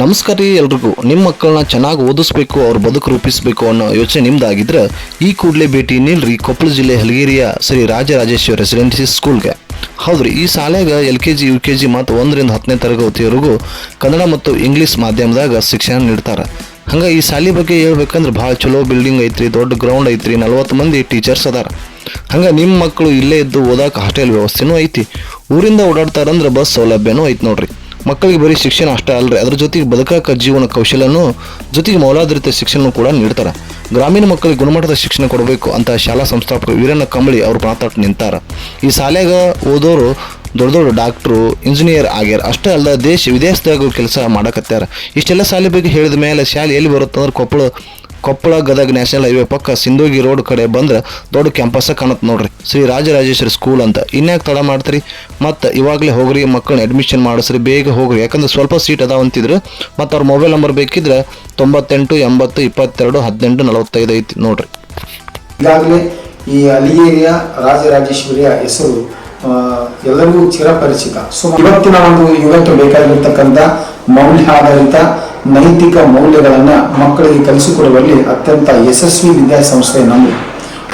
ನಮಸ್ಕಾರ ರೀ ಎಲ್ರಿಗೂ. ನಿಮ್ಮ ಮಕ್ಕಳನ್ನ ಚೆನ್ನಾಗಿ ಓದಿಸ್ಬೇಕು, ಅವ್ರ ಬದುಕು ರೂಪಿಸಬೇಕು ಅನ್ನೋ ಯೋಚನೆ ನಿಮ್ದಾಗಿದ್ರೆ ಈ ಕೂಡಲೇ ಭೇಟಿ ನೀಲ್ರಿ ಕೊಪ್ಪಳ ಜಿಲ್ಲೆ ಹಲಗೇರಿಯ ಶ್ರೀ ರಾಜರಾಜೇಶ್ವರಿ ರೆಸಿಡೆನ್ಸಿ ಸ್ಕೂಲ್ಗೆ. ಹೌದ್ರಿ, ಈ ಶಾಲೆಗೆ L K G, U K G ಮತ್ತು ಒಂದರಿಂದ ಹತ್ತನೇ ತರಗತಿವರೆಗೂ ಕನ್ನಡ ಮತ್ತು ಇಂಗ್ಲೀಷ್ ಮಾಧ್ಯಮದಾಗ ಶಿಕ್ಷಣ ನೀಡ್ತಾರೆ. ಹಂಗೆ ಈ ಶಾಲೆ ಬಗ್ಗೆ ಹೇಳ್ಬೇಕಂದ್ರೆ ಭಾಳ ಚಲೋ ಬಿಲ್ಡಿಂಗ್ ಐತ್ರಿ, ದೊಡ್ಡ ಗ್ರೌಂಡ್ ಐತ್ರಿ, ನಲ್ವತ್ತು ಮಂದಿ ಟೀಚರ್ಸ್ ಅದಾರ. ಹಂಗೆ ನಿಮ್ಮ ಮಕ್ಕಳು ಇಲ್ಲೇ ಇದ್ದು ಓದಾಕ ಹಾಸ್ಟೆಲ್ ವ್ಯವಸ್ಥೆನೂ ಐತಿ. ಊರಿಂದ ಓಡಾಡ್ತಾರಂದ್ರೆ ಬಸ್ ಸೌಲಭ್ಯನೂ ಐತಿ ನೋಡ್ರಿ. ಮಕ್ಕಳಿಗೆ ಬರೀ ಶಿಕ್ಷಣ ಅಷ್ಟೇ ಅಲ್ಲರಿ ಅದ್ರ ಜೊತೆಗೆ ಬದುಕಾಕ ಜೀವನ ಕೌಶಲ್ಯನೂ ಜೊತೆಗೆ ಮೌಲಾಧಾರಿತ ಶಿಕ್ಷಣ ಕೂಡ ನೀಡ್ತಾರೆ. ಗ್ರಾಮೀಣ ಮಕ್ಕಳಿಗೆ ಗುಣಮಟ್ಟದ ಶಿಕ್ಷಣ ಕೊಡಬೇಕು ಅಂತ ಶಾಲಾ ಸಂಸ್ಥಾಪಕ ವೀರಣ್ಣ ಕಂಬಳಿ ಅವರು ಮಾತಾಡಿ ನಿಂತಾರ. ಈ ಶಾಲೆಗ ಓದೋರು ದೊಡ್ಡ ದೊಡ್ಡ ಡಾಕ್ಟ್ರು, ಇಂಜಿನಿಯರ್ ಆಗ್ಯಾರ. ಅಷ್ಟೇ ಅಲ್ಲ ದೇಶ ವಿದೇಶದಾಗ ಕೆಲಸ ಮಾಡಕತ್ಯಾರ. ಇಷ್ಟೆಲ್ಲ ಶಾಲೆ ಬಗ್ಗೆ ಹೇಳಿದ ಮೇಲೆ ಶಾಲೆ ಎಲ್ಲಿ ಬರುತ್ತೆ ಅಂದ್ರೆ ಕೊಪ್ಪಳ ಕೊಪ್ಪಳ ಗದಗ ನ್ಯಾಷನಲ್ ಹೈವೇ ಪಕ್ಕ ಸಿಂಧೋಗಿ ರೋಡ್ ಕಡೆ ಬಂದ್ರೆ ದೊಡ್ಡ ಕ್ಯಾಂಪಸ್ ಕಾಣುತ್ತೆ ನೋಡ್ರಿ. ಶ್ರೀ ರಾಜರಾಜೇಶ್ವರಿ ಸ್ಕೂಲ್ ಅಂತ. ಇನ್ಯಾಕೆ ತಡ ಮಾಡ್ತೀರಿ? ಮತ್ತು ಇವಾಗಲೇ ಹೋಗ್ರಿ ಮಕ್ಕಳನ್ನ ಅಡ್ಮಿಷನ್ ಮಾಡಿಸ್ರಿ, ಬೇಗ ಹೋಗ್ರಿ. ಯಾಕಂದ್ರೆ ಸ್ವಲ್ಪ ಸೀಟ್ ಅದಾವ ಅಂತಿದ್ರು. ಮತ್ತು ಅವ್ರ ಮೊಬೈಲ್ ನಂಬರ್ ಬೇಕಿದ್ರೆ ತೊಂಬತ್ತೆಂಟು, ಎಂಬತ್ತು, ಇಪ್ಪತ್ತೆರಡು, ಹದಿನೆಂಟು, ನಲವತ್ತೈದು ಐತಿ ನೋಡ್ರಿ. ಈಗಾಗಲೇ ಈ ಅಲಿಗೇರಿಯ ರಾಜರಾಜೇಶ್ವರಿಯ ಹೆಸರು ಎಲ್ಲರಿಗೂ ಚಿರಪರಿಚಿತ. ಸೊ, ಇವತ್ತಿನ ಒಂದು ಯುಗಕ್ಕೆ ಬೇಕಾಗಿರ್ತಕ್ಕಂಥ ಮೌಲ್ಯಾಧಾರಿತ ನೈತಿಕ ಮೌಲ್ಯಗಳನ್ನು ಮಕ್ಕಳಿಗೆ ಕಲಿಸಿಕೊಡುವಲ್ಲಿ ಅತ್ಯಂತ ಯಶಸ್ವಿ ವಿದ್ಯಾಸಂಸ್ಥೆ ನಮ್ಮದು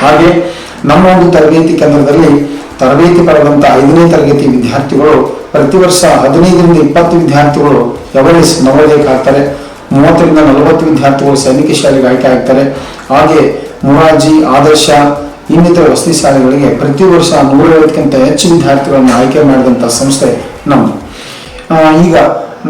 ಹಾಗೆ ನಮ್ಮ ಒಂದು ತರಬೇತಿ ಕೇಂದ್ರದಲ್ಲಿ ತರಬೇತಿ ಪಡೆದಂತ ಐದನೇ ತರಗತಿ ವಿದ್ಯಾರ್ಥಿಗಳು ಪ್ರತಿ ವರ್ಷ ಹದಿನೈದರಿಂದ ಇಪ್ಪತ್ತು ವಿದ್ಯಾರ್ಥಿಗಳು ಎವರೇಜ್ ನವೋದಯಕ್ಕೆ ಆಗ್ತಾರೆ. ಮೂವತ್ತರಿಂದ ನಲವತ್ತು ವಿದ್ಯಾರ್ಥಿಗಳು ಸೈನಿಕ ಶಾಲೆಗೆ ಆಯ್ಕೆ ಆಗ್ತಾರೆ. ಹಾಗೆ ಮೊರಾರ್ಜಿ, ಆದರ್ಶ, ಇನ್ನಿತರ ವಸತಿ ಶಾಲೆಗಳಿಗೆ ಪ್ರತಿ ವರ್ಷ ನೂರೈವತ್ತಕ್ಕಿಂತ ಹೆಚ್ಚು ವಿದ್ಯಾರ್ಥಿಗಳನ್ನು ಆಯ್ಕೆ ಮಾಡಿದಂಥ ಸಂಸ್ಥೆ ನಮ್ಮದು ಈಗ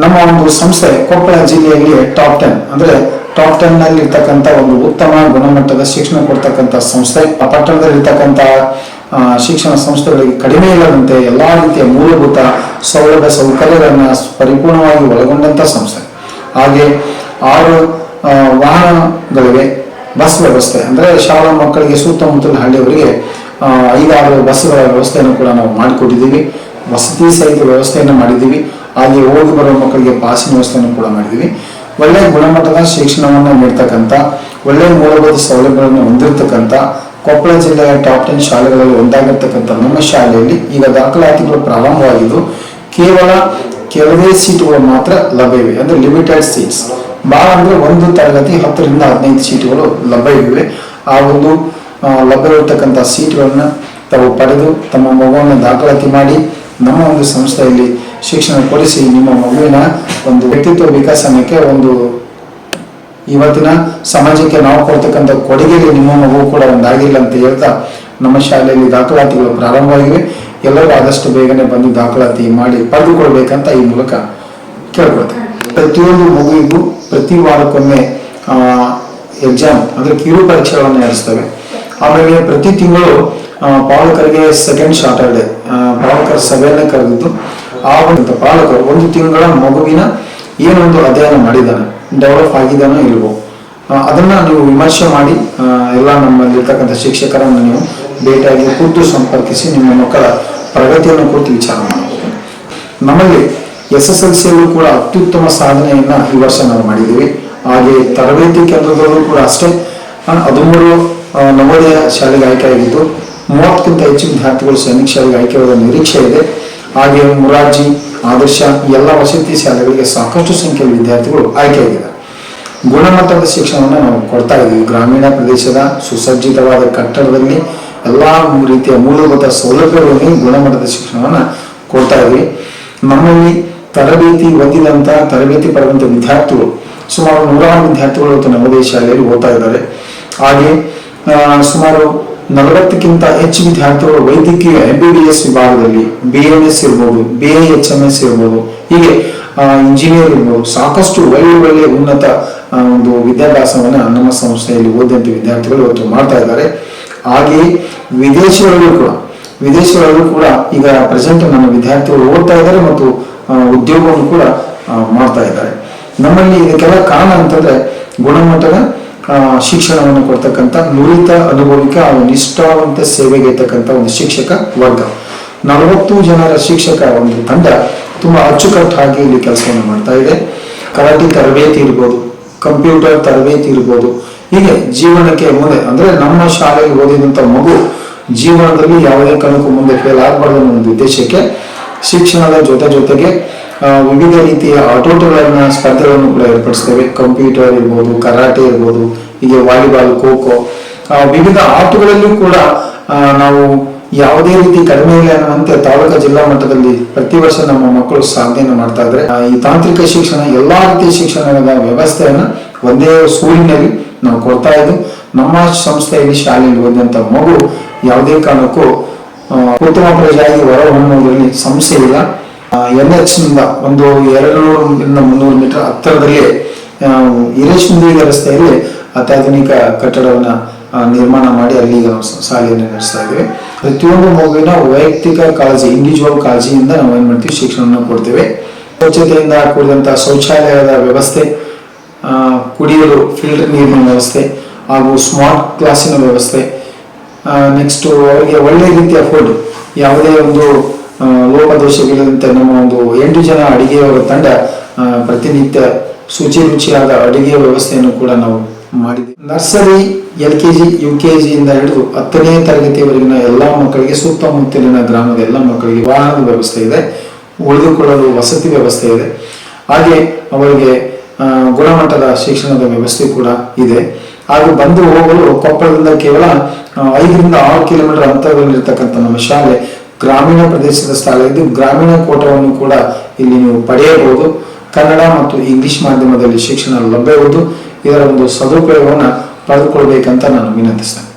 ನಮ್ಮ ಒಂದು ಸಂಸ್ಥೆ ಕೊಪ್ಪಳ ಜಿಲ್ಲೆಯಲ್ಲಿ ಟಾಪ್ ಟೆನ್ ಅಂದ್ರೆ ಟಾಪ್ ಟೆನ್ನಲ್ಲಿ ಇರ್ತಕ್ಕಂಥ ಒಂದು ಉತ್ತಮ ಗುಣಮಟ್ಟದ ಶಿಕ್ಷಣ ಕೊಡ್ತಕ್ಕಂಥ ಸಂಸ್ಥೆ, ಆ ಪಟ್ಟಣದಲ್ಲಿ ಇರ್ತಕ್ಕಂಥ ಶಿಕ್ಷಣ ಸಂಸ್ಥೆಗಳಿಗೆ ಕಡಿಮೆ ಇಲ್ಲದಂತೆ ಎಲ್ಲಾ ರೀತಿಯ ಮೂಲಭೂತ ಸೌಲಭ್ಯ ಸೌಕರ್ಯಗಳನ್ನ ಪರಿಪೂರ್ಣವಾಗಿ ಒಳಗೊಂಡಂತ ಸಂಸ್ಥೆ. ಹಾಗೆ ಆರು ವಾಹನಗಳಿವೆ ಬಸ್ ವ್ಯವಸ್ಥೆ, ಅಂದ್ರೆ ಶಾಲಾ ಮಕ್ಕಳಿಗೆ ಸುತ್ತಮುತ್ತಲ ಹಳ್ಳಿಯವರಿಗೆ ಐದಾರು ಬಸ್ಗಳ ವ್ಯವಸ್ಥೆಯನ್ನು ಕೂಡ ನಾವು ಮಾಡಿಕೊಟ್ಟಿದ್ದೀವಿ. ವಸತಿ ಸಹಿತ ವ್ಯವಸ್ಥೆಯನ್ನು ಮಾಡಿದ್ದೀವಿ. ಹಾಗೆ ಹೋಗಿ ಬರೋ ಮಕ್ಕಳಿಗೆ ಪಾಸಿನ ವ್ಯವಸ್ಥೆಯನ್ನು ಕೂಡ ಮಾಡಿದ್ದೀವಿ ಒಳ್ಳೆಯ ಗುಣಮಟ್ಟದ ಶಿಕ್ಷಣವನ್ನು ನೀಡ್ತಕ್ಕಂಥ ಒಳ್ಳೆಯ ಮೂಲಭೂತ ಸೌಲಭ್ಯಗಳನ್ನು ಹೊಂದಿರತಕ್ಕಂಥ, ಕೊಪ್ಪಳ ಜಿಲ್ಲೆಯ ಟಾಪ್ ಟೆನ್ ಶಾಲೆಗಳಲ್ಲಿ ಒಂದಾಗಿರ್ತಕ್ಕಂಥ ನಮ್ಮ ಶಾಲೆಯಲ್ಲಿ ಈಗ ದಾಖಲಾತಿಗಳು ಪ್ರಾರಂಭವಾಗಿದ್ದು, ಕೇವಲ ಕೆಲವೇ ಸೀಟುಗಳು ಮಾತ್ರ ಲಭ್ಯವಿವೆ. ಅಂದ್ರೆ ಲಿಮಿಟೆಡ್ ಸೀಟ್ಸ್ ಬಹಳ ಅಂದ್ರೆ ಒಂದು ತರಗತಿ ಹತ್ತರಿಂದ ಹದಿನೈದು ಸೀಟುಗಳು ಲಭ್ಯವಿವೆ ಆ ಒಂದು ಲಭ್ಯವಿರ್ತಕ್ಕಂಥ ಸೀಟ್ಗಳನ್ನ ತಾವು ಪಡೆದು ತಮ್ಮ ಮಗುವನ್ನು ದಾಖಲಾತಿ ಮಾಡಿ ನಮ್ಮ ಒಂದು ಸಂಸ್ಥೆಯಲ್ಲಿ ಶಿಕ್ಷಣ ಕೊಡಿಸಿ ನಿಮ್ಮ ಮಗುವಿನ ಒಂದು ವ್ಯಕ್ತಿತ್ವ ವಿಕಸನಕ್ಕೆ ಒಂದು ಇವತ್ತಿನ ಸಮಾಜಕ್ಕೆ ನಾವು ಕೊಡ್ತಕ್ಕಂಥ ಕೊಡುಗೆಗೆ ನಿಮ್ಮ ಮಗು ಕೂಡ ಒಂದಾಗಿಲ್ಲ ಅಂತ ಹೇಳ್ತಾ ನಮ್ಮ ಶಾಲೆಯಲ್ಲಿ ದಾಖಲಾತಿಗಳು ಪ್ರಾರಂಭವಾಗಿವೆ. ಎಲ್ಲರೂ ಆದಷ್ಟು ಬೇಗನೆ ಬಂದು ದಾಖಲಾತಿ ಮಾಡಿ ಪಡೆದುಕೊಳ್ಬೇಕಂತ ಈ ಮೂಲಕ ಕೇಳ್ಕೊಳ್ತೇವೆ ಪ್ರತಿಯೊಂದು ಮಗುವಿಗೂ ಪ್ರತಿ ವಾರಕ್ಕೊಮ್ಮೆ ಎಕ್ಸಾಮ್ ಅಂದರೆ ಕಿರು ಪರೀಕ್ಷೆಗಳನ್ನು ನಡೆಸ್ತವೆ. ಆಮೇಲೆ ಪ್ರತಿ ತಿಂಗಳು ಪಾಲಕರಿಗೆ ಸೆಕೆಂಡ್ ಸಾಟರ್ಡೆ ಪಾಲಕರ ಸಭೆಯನ್ನ ಕರೆದಿದ್ದು ಆ ಒಂದು ಪಾಲಕರು ಒಂದು ತಿಂಗಳ ಮಗುವಿನ ಏನೊಂದು ಅಧ್ಯಯನ ಮಾಡಿದ್ದಾನೆ ಡೆವಲಪ್ ಆಗಿದ್ದಾನೋ ಇಲ್ವೋ. ಅದನ್ನು ನೀವು ವಿಮರ್ಶೆ ಮಾಡಿ ಎಲ್ಲ ನಮ್ಮಲ್ಲಿರ್ತಕ್ಕಂಥ ಶಿಕ್ಷಕರನ್ನು ನೀವು ಭೇಟಿಯಾಗಿ ಕೂತು ಸಂಪರ್ಕಿಸಿ ನಿಮ್ಮ ಮಕ್ಕಳ ಪ್ರಗತಿಯನ್ನು ಕುರಿತು ವಿಚಾರ ಮಾಡಬಹುದು ನಮ್ಮಲ್ಲಿ ಎಸ್ ಎಸ್ ಎಲ್ ಸಿಯಲ್ಲೂ ಕೂಡ ಅತ್ಯುತ್ತಮ ಸಾಧನೆಯನ್ನು ಈ ವರ್ಷ ನಾವು ಮಾಡಿದ್ದೀವಿ. ಹಾಗೆ ತರಬೇತಿ ಕೇಂದ್ರದಲ್ಲೂ ಕೂಡ ಅಷ್ಟೇ. ಹದಿಮೂರು ನವೋದಯ ಶಾಲೆಗೆ ಆಯ್ಕೆಯಾಗಿದ್ದು, ಮೂವತ್ತಕ್ಕಿಂತ ಹೆಚ್ಚು ವಿದ್ಯಾರ್ಥಿಗಳು ಸೈನಿಕ ಶಾಲೆಗೆ ಆಯ್ಕೆಯಾಗುವ ನಿರೀಕ್ಷೆ ಇದೆ. ಹಾಗೆ ಮುರಾರ್ಜಿ, ಆದರ್ಶ ಎಲ್ಲ ವಸತಿ ಶಾಲೆಗಳಿಗೆ ಸಾಕಷ್ಟು ಸಂಖ್ಯೆಯ ವಿದ್ಯಾರ್ಥಿಗಳು ಆಯ್ಕೆಯಾಗಿದ್ದಾರೆ ಗುಣಮಟ್ಟದ ಶಿಕ್ಷಣವನ್ನು ನಾವು ಕೊಡ್ತಾ ಇದ್ದೀವಿ. ಗ್ರಾಮೀಣ ಪ್ರದೇಶದ ಸುಸಜ್ಜಿತವಾದ ಕಟ್ಟಡದಲ್ಲಿ ಎಲ್ಲ ರೀತಿಯ ಮೂಲಭೂತ ಸೌಲಭ್ಯಗಳಲ್ಲಿ ಗುಣಮಟ್ಟದ ಶಿಕ್ಷಣವನ್ನು ಕೊಡ್ತಾ ಇದ್ದೀವಿ. ನಮ್ಮಲ್ಲಿ ತರಬೇತಿ ಹೊಂದಿದಂತಹ ತರಬೇತಿ ಪಡೆದಂಥ ವಿದ್ಯಾರ್ಥಿಗಳು ಸುಮಾರು ನೂರಾರು ವಿದ್ಯಾರ್ಥಿಗಳು ಇವತ್ತು ನವೋದಯ ಶಾಲೆಯಲ್ಲಿ ಓದ್ತಾ ಇದ್ದಾರೆ. ಹಾಗೆ ಸುಮಾರು ನಲವತ್ತಕ್ಕಿಂತ ಹೆಚ್ಚು ವಿದ್ಯಾರ್ಥಿಗಳು ವೈದ್ಯಕೀಯ ಎಂ ಬಿ ಬಿ ಎಸ್ ವಿಭಾಗದಲ್ಲಿ ಬಿ ಎಂ ಎಸ್ ಇರ್ಬೋದು B A H M S ಇರ್ಬೋದು, ಹೀಗೆ ಇಂಜಿನಿಯರ್ ಇರ್ಬೋದು, ಸಾಕಷ್ಟು ಒಳ್ಳೆ ಒಳ್ಳೆ ಉನ್ನತ ಒಂದು ವಿದ್ಯಾಭ್ಯಾಸವನ್ನ ನಮ್ಮ ಸಂಸ್ಥೆಯಲ್ಲಿ ಓದಿದಂತ ವಿದ್ಯಾರ್ಥಿಗಳು ಇವತ್ತು ಮಾಡ್ತಾ ಇದ್ದಾರೆ. ಹಾಗೆಯೇ ವಿದೇಶಗಳಲ್ಲೂ ಕೂಡ ವಿದೇಶಗಳಲ್ಲೂ ಕೂಡ ಈಗ ಪ್ರೆಸೆಂಟ್ ನಮ್ಮ ವಿದ್ಯಾರ್ಥಿಗಳು ಓದ್ತಾ ಇದ್ದಾರೆ ಮತ್ತು ಉದ್ಯೋಗವನ್ನು ಕೂಡ ಮಾಡ್ತಾ ಇದ್ದಾರೆ. ನಮ್ಮಲ್ಲಿ ಇದಕ್ಕೆಲ್ಲ ಕಾರಣ ಅಂತಂದ್ರೆ ಗುಣಮಟ್ಟದ ಶಿಕ್ಷಣವನ್ನು ಕೊಡ್ತಕ್ಕಂಥ ನುರಿತ ಅನುಭವಿಕ ಹಾಗೂ ನಿಷ್ಠಾವಂತ ಸೇವೆಗೆ ಇರ್ತಕ್ಕಂಥ ಒಂದು ಶಿಕ್ಷಕ ವರ್ಗ. ನಲವತ್ತು ಜನರ ಶಿಕ್ಷಕ ಒಂದು ತಂಡ ತುಂಬಾ ಅಚ್ಚುಕಟ್ಟಾಗಿ ಇಲ್ಲಿ ಕೆಲಸವನ್ನು ಮಾಡ್ತಾ ಇದೆ. ಕರಾಟೆ ತರಬೇತಿ ಇರ್ಬೋದು ಕಂಪ್ಯೂಟರ್ ತರಬೇತಿ ಇರ್ಬೋದು ಹೀಗೆ ಜೀವನಕ್ಕೆ ಮುಂದೆ ಅಂದ್ರೆ ನಮ್ಮ ಶಾಲೆಗೆ ಓದಿದಂತ ಮಗು ಜೀವನದಲ್ಲಿ ಯಾವುದೇ ಕಾರಣಕ್ಕೂ ಮುಂದೆ ಫೇಲ್ ಆಗ್ಬಾರ್ದು ಅನ್ನೋ ಒಂದು ಉದ್ದೇಶಕ್ಕೆ ಶಿಕ್ಷಣದ ಜೊತೆ ಜೊತೆಗೆ ಆ, ವಿವಿಧ ರೀತಿಯ ಆಟೋಟಗಳನ್ನ ಸ್ಪರ್ಧೆಗಳನ್ನು ಕೂಡ ಏರ್ಪಡಿಸ್ತೇವೆ ಕಂಪ್ಯೂಟರ್ ಇರ್ಬೋದು, ಕರಾಟೆ ಇರ್ಬೋದು, ಹೀಗೆ ವಾಲಿಬಾಲ್ ಖೋ ಖೋ ವಿವಿಧ ಆಟಗಳಲ್ಲೂ ಕೂಡ ನಾವು ಯಾವುದೇ ರೀತಿ ಕಡಿಮೆ ಇಲ್ಲ ಅನ್ನುವಂತೆ ತಾಲೂಕು ಜಿಲ್ಲಾ ಮಟ್ಟದಲ್ಲಿ ಪ್ರತಿ ವರ್ಷ ನಮ್ಮ ಮಕ್ಕಳು ಸಾಧನೆಯನ್ನು ಮಾಡ್ತಾ ಇದ್ರೆ ಈ ತಾಂತ್ರಿಕ ಶಿಕ್ಷಣ, ಎಲ್ಲಾ ರೀತಿಯ ಶಿಕ್ಷಣದ ವ್ಯವಸ್ಥೆಯನ್ನ ಒಂದೇ ಸ್ಕೂಲಿನಲ್ಲಿ ನಾವು ಕೊಡ್ತಾ ಇದ್ದು ನಮ್ಮ ಸಂಸ್ಥೆಯಲ್ಲಿ ಶಾಲೆಯಲ್ಲಿ ಓದಿದಂತ ಮಗು ಯಾವುದೇ ಕಾರಣಕ್ಕೂ ಉತ್ತಮ ಪ್ರಜೆಯಾಗಿ ಹೊರಹೊಮ್ಮುವುದರಲ್ಲಿ ಸಮಸ್ಯೆ ಇಲ್ಲ. ಎನ್ ಎಚ್ನಿಂದ ಒಂದು ಎರಡು ಮುನ್ನೂರು ಮೀಟರ್ ಹತ್ತಿರದಲ್ಲಿ ಆ, ಹಿರೇಶುಂದಿ ರಸ್ತೆಯಲ್ಲಿ ಅತ್ಯಾಧುನಿಕ ಕಟ್ಟಡವನ್ನ ನಿರ್ಮಾಣ ಮಾಡಿ ಅಲ್ಲಿ ಸಾಲಿಯನ್ನು ನಡೆಸ್ತಾ ಇದ್ದೇವೆ. ಪ್ರತಿಯೊಂದು ಮಗುವಿನ ವೈಯಕ್ತಿಕ ಕಾಳಜಿ ಇಂಡಿವಿಜುವಲ್ ಕಾಳಜಿಯಿಂದ ನಾವು ಏನ್ ಮಾಡ್ತೀವಿ ಶಿಕ್ಷಣವನ್ನು ಕೊಡ್ತೇವೆ. ಸ್ವಚ್ಛತೆಯಿಂದ ಕೂಡಿದಂತ ಶೌಚಾಲಯದ ವ್ಯವಸ್ಥೆ ಕುಡಿಯಲು ಫಿಲ್ಟರ್ ನೀರಿನ ವ್ಯವಸ್ಥೆ ಹಾಗೂ ಸ್ಮಾರ್ಟ್ ಕ್ಲಾಸಿನ ವ್ಯವಸ್ಥೆ ನೆಕ್ಸ್ಟ್ ಅವರಿಗೆ ಒಳ್ಳೆ ರೀತಿಯ ಫುಡ್ ಯಾವುದೇ ಒಂದು ಆ, ಲೋಪದೋಷವಿಲ್ಲದಂತೆ ನಮ್ಮ ಒಂದು ಎಂಟು ಜನ ಅಡಿಗೆಯವರ ತಂಡ ಪ್ರತಿನಿತ್ಯ ಶುಚಿ ರುಚಿಯಾದ ಅಡಿಗೆಯ ವ್ಯವಸ್ಥೆಯನ್ನು ಕೂಡ ನಾವು ಮಾಡಿದ್ದೇವೆ. Nursery L K G U K ಜಿಯಿಂದ ಹಿಡಿದು ಹತ್ತನೇ ತರಗತಿಯವರೆಗಿನ ಎಲ್ಲ ಮಕ್ಕಳಿಗೆ ಸುತ್ತಮುತ್ತಲಿನ ಗ್ರಾಮದ ಎಲ್ಲ ಮಕ್ಕಳಿಗೆ ವಾಹನದ ವ್ಯವಸ್ಥೆ ಇದೆ ಉಳಿದುಕೊಳ್ಳಲು ವಸತಿ ವ್ಯವಸ್ಥೆ ಇದೆ. ಹಾಗೆ ಅವರಿಗೆ ಗುಣಮಟ್ಟದ ಶಿಕ್ಷಣದ ವ್ಯವಸ್ಥೆ ಕೂಡ ಇದೆ. ಹಾಗೂ ಬಂದು ಹೋಗಲು ಕೊಪ್ಪಳದಿಂದ ಕೇವಲ ಐದರಿಂದ ಆರು ಕಿಲೋಮೀಟರ್ ಅಂತರದಲ್ಲಿರ್ತಕ್ಕಂಥ ನಮ್ಮ ಶಾಲೆ ಗ್ರಾಮೀಣ ಪ್ರದೇಶದ ಸ್ಥಳ ಇದ್ದು ಗ್ರಾಮೀಣ ಕೋಟವನ್ನು ಕೂಡ ಇಲ್ಲಿ ನೀವು ಪಡೆಯಬಹುದು. ಕನ್ನಡ ಮತ್ತು ಇಂಗ್ಲಿಷ್ ಮಾಧ್ಯಮದಲ್ಲಿ ಶಿಕ್ಷಣ ಲಭ್ಯವಿದ್ದು ಇದರ ಒಂದು ಸದುಪಯೋಗವನ್ನು ಪಡೆದುಕೊಳ್ಬೇಕಂತ ನಾನು ವಿನಂತಿಸ್ತೇನೆ.